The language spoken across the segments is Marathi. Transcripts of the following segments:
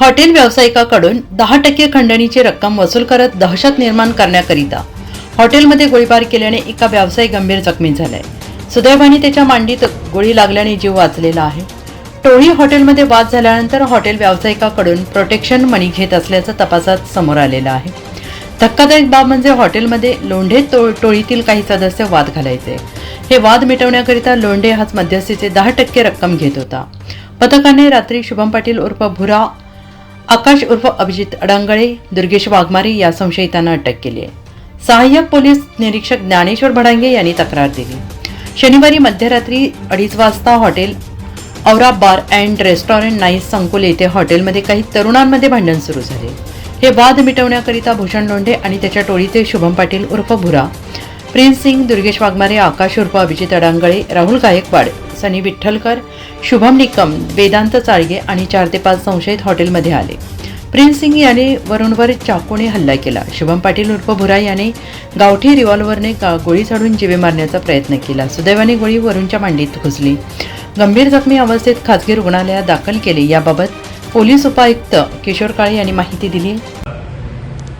हॉटेल व्यावसायिकाकडून दहा टक्के खंडणीची रक्कम वसूल करत दहशत निर्माण करण्याकरिता हॉटेलमध्ये गोळीबार केल्याने एका व्यावसायिक गंभीर जखमी झालाय. सुदैवाने त्याच्या मांडीत गोळी लागल्याने जीव वाचलेला आहे. टोळी हॉटेलमध्ये वाद झाल्यानंतर हॉटेल व्यावसायिकाकडून प्रोटेक्शन मनी घेत असल्याचं तपासात समोर आलेलं आहे. धक्कादायक बाब म्हणजे हॉटेलमध्ये लोंढे तो टोळीतील काही सदस्य वाद घालायचे. हे वाद मिटवण्याकरिता लोंढे हाच मध्यस्थीचे दहा टक्के रक्कम घेत होता. पथकाने रात्री शुभम पाटील उर्फ भुरा आकाश उर्फ अभिजित अडांगळे दुर्गेश वाघमारे या संशयितांना अटक केली आहे. सहाय्यक पोलीस निरीक्षक ज्ञानेश्वर भडांगे यांनी तक्रार दिली. शनिवारी मध्यरात्री अडीच वाजता hotel aura bar and restaurant nice संकुल येथे हॉटेलमध्ये काही तरुणांमध्ये भांडण सुरू झाले. हे वाद मिटवण्याकरिता भूषण लोंढे आणि त्याच्या टोळीचे शुभम पाटील उर्फ भुरा प्रिन्स सिंग दुर्गेश वाघमारे आकाश उर्फ अभिजित अडांगळे राहुल गायकवाड सनी विठ्ठलकर शुभम निकम वेदांत चाळगे आणि चार ते पाच संशयित हॉटेलमध्ये आले. प्रिन्स सिंग याने वरुणवर चाकूने हल्ला केला. शुभम पाटील उर्फ भुरा याने गावठी रिव्हॉल्व्हरने गा- गोळी झाडून जीवे मारण्याचा प्रयत्न केला. सुदैवाने गोळी वरुणच्या मांडीत घुसली. गंभीर जखमी अवस्थेत खासगी रुग्णालयात दाखल केले. याबाबत पोलीस उपायुक्त किशोर काळे यांनी माहिती दिली.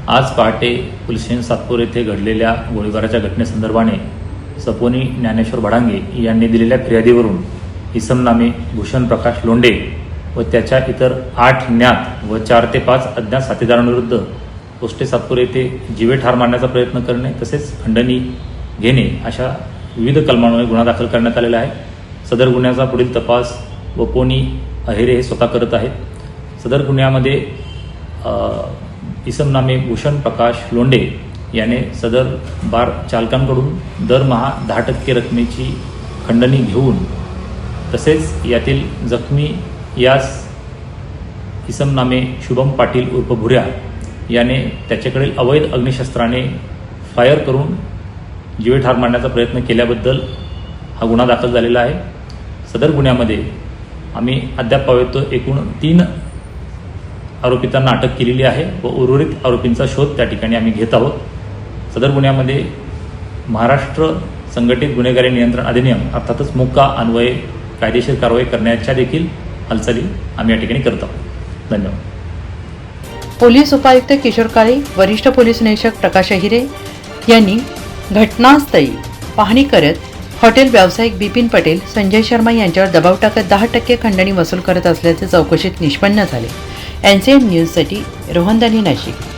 आज पहाटे पोलीस सातपूर येथे घडलेल्या गोळीबाराच्या घटनेसंदर्भाने सपोनी ज्ञानेश्वर भडांगे यांनी दिलेल्या फिर्यादीवरून इसम नामे भूषण प्रकाश लोंडे व त्याच्या इतर आठ ज्ञात व चार ते पाच अज्ञात साथीदारांविरुद्ध पोस्टे सातपूर येथे जीवे ठार मारण्याचा प्रयत्न करणे तसेच खंडणी घेणे अशा विविध कलमांमुळे गुन्हा दाखल करण्यात आलेला आहे. सदर गुन्ह्याचा पुढील तपास व पोनी अहेरे हे स्वतः करत आहेत. सदर गुन्ह्यामध्ये इसमनामे भूषण प्रकाश लोंडे याने सदर बार चालकांकडून दरमहा दहा टक्के रकमेची खंडणी घेऊन तसेच यातील जखमी यास इसमनामे शुभम पाटील उर्फ भुऱ्या याने त्याच्याकडील अवैध अग्निशस्त्राने फायर करून जीवे ठार मारण्याचा प्रयत्न केल्याबद्दल हा गुन्हा दाखल झालेला आहे. सदर गुन्ह्यामध्ये आम्ही अद्याप पावेतो एकूण तीन आरोपितांना अटक केलेली आहे व उर्वरित आरोपींचा शोध त्या ठिकाणी आम्ही घेत आहोत. सदर गुन्ह्यामध्ये महाराष्ट्र संघटित गुन्हेगारी नियंत्रण अधिनियम अर्थातच मुक्का अन्वये कायदेशीर कारवाई करण्याच्या देखील हालचाली आम्ही या ठिकाणी करत आहोत. धन्यवाद. पोलीस उपायुक्त किशोर काळे वरिष्ठ पोलीस निरीक्षक प्रकाश अहिरे यांनी घटनास्थळी पाहणी करत हॉटेल व्यावसायिक बिपिन पटेल संजय शर्मा यांच्यावर दबाव टाकत दहा टक्के खंडणी वसूल करत असल्याचे चौकशीत निष्पन्न झाले. एनसीएन न्यूजसाठी रोहनदानी नाशिक.